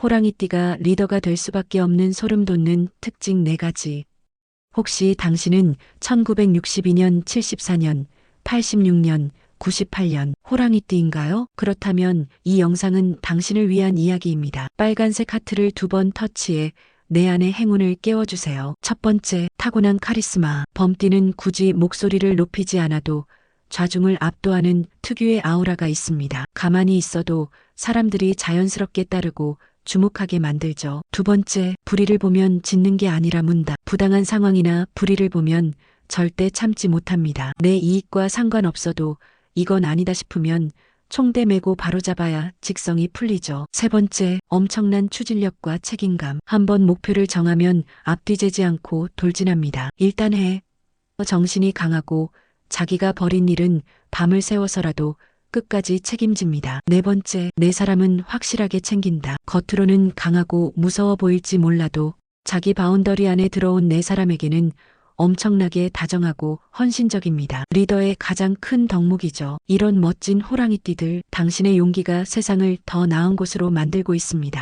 호랑이띠가 리더가 될 수밖에 없는 소름 돋는 특징 4가지. 혹시 당신은 1962년, 74년, 86년, 98년 호랑이띠인가요? 그렇다면 이 영상은 당신을 위한 이야기입니다. 빨간색 하트를 두 번 터치해 내 안의 행운을 깨워주세요. 첫 번째, 타고난 카리스마. 범띠는 굳이 목소리를 높이지 않아도 좌중을 압도하는 특유의 아우라가 있습니다. 가만히 있어도 사람들이 자연스럽게 따르고 주목하게 만들죠. 두 번째, 불의를 보면 짓는 게 아니라 문다. 부당한 상황이나 불의를 보면 절대 참지 못합니다. 내 이익과 상관없어도 이건 아니다 싶으면 총대 메고 바로잡아야 직성이 풀리죠. 세 번째, 엄청난 추진력과 책임감. 한번 목표를 정하면 앞뒤 재지 않고 돌진합니다. 일단 해. 정신이 강하고 자기가 벌인 일은 밤을 새워서라도 끝까지 책임집니다. 네 번째, 내 사람은 확실하게 챙긴다. 겉으로는 강하고 무서워 보일지 몰라도 자기 바운더리 안에 들어온 내 사람에게는 엄청나게 다정하고 헌신적입니다. 리더의 가장 큰 덕목이죠. 이런 멋진 호랑이띠들, 당신의 용기가 세상을 더 나은 곳으로 만들고 있습니다.